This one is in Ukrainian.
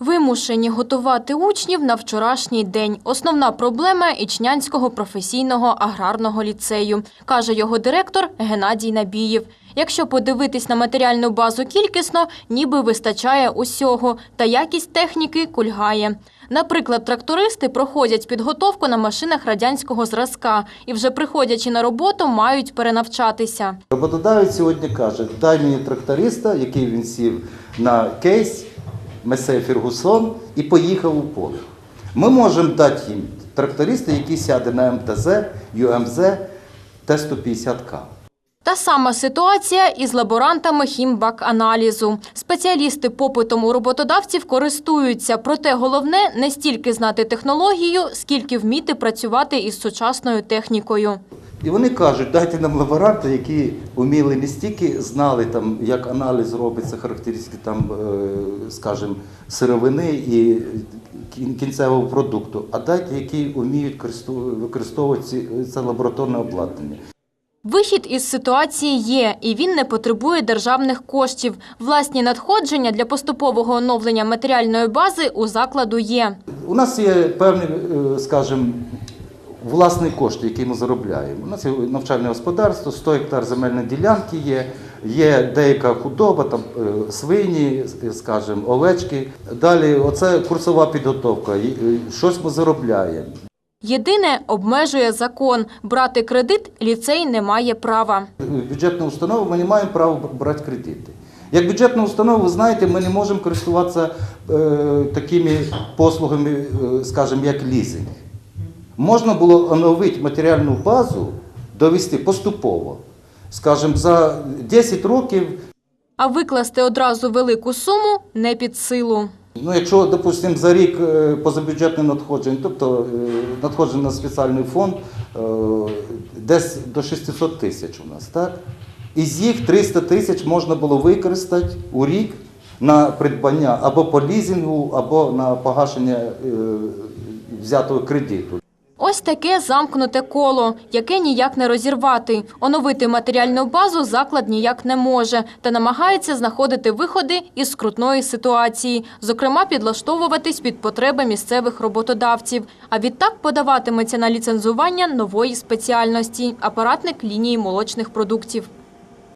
Вимушені готувати учнів на вчорашній день. Основна проблема Ічнянського професійного аграрного ліцею, каже його директор Геннадій Набієв. Якщо подивитись на матеріальну базу кількісно, ніби вистачає усього, та якість техніки кульгає. Наприклад, трактористи проходять підготовку на машинах радянського зразка і вже приходячи на роботу, мають перенавчатися. Роботодавець сьогодні каже, дай мені тракториста, який він сів на кейс, Месе Фергусон, і поїхав у поле. Ми можемо дати їм тракториста, який сяде на МТЗ, ЮМЗ, Т-150К. Та сама ситуація із лаборантами хімбак-аналізу. Спеціалісти попитом у роботодавців користуються, проте головне не стільки знати технологію, скільки вміти працювати із сучасною технікою. І вони кажуть, дайте нам лаборанта, які вміли не стільки знали, там, як аналіз робиться, характеристики там, е, скажімо, сировини і кінцевого продукту, а дайте, які вміють використовувати це лабораторне обладнання. Вихід із ситуації є, і він не потребує державних коштів. Власні надходження для поступового оновлення матеріальної бази у закладу є. У нас є певний, е, скажімо, власний кошт, який ми заробляємо. У нас є навчальне господарство, 100 гектар земельної ділянки є, є деяка худоба, там е, свині, е, скажімо, овечки. Далі оце курсова підготовка. е, Щось ми заробляємо. Єдине обмежує закон. Брати кредит ліцей не має права. Бюджетна установа, ми не маємо права брати кредити. Як бюджетна установа, ви знаєте, ми не можемо користуватися е, такими послугами, скажімо, як лізинг. Можна було оновити матеріальну базу, довести поступово. Скажімо, за 10 років, А викласти одразу велику суму не під силу. ну, якщо, допустимо, за рік е, позабюджетне надходження, тобто е, надходження на спеціальний фонд, е, десь до 600 тисяч у нас, так? Із їх 300 тисяч можна було використати у рік на придбання або по лізингу, або на погашення взятого кредиту. Ось таке замкнуте коло, яке ніяк не розірвати. Оновити матеріальну базу заклад ніяк не може та намагається знаходити виходи із скрутної ситуації, зокрема підлаштовуватись під потреби місцевих роботодавців. А відтак подаватиметься на ліцензування нової спеціальності – апаратник лінії молочних продуктів.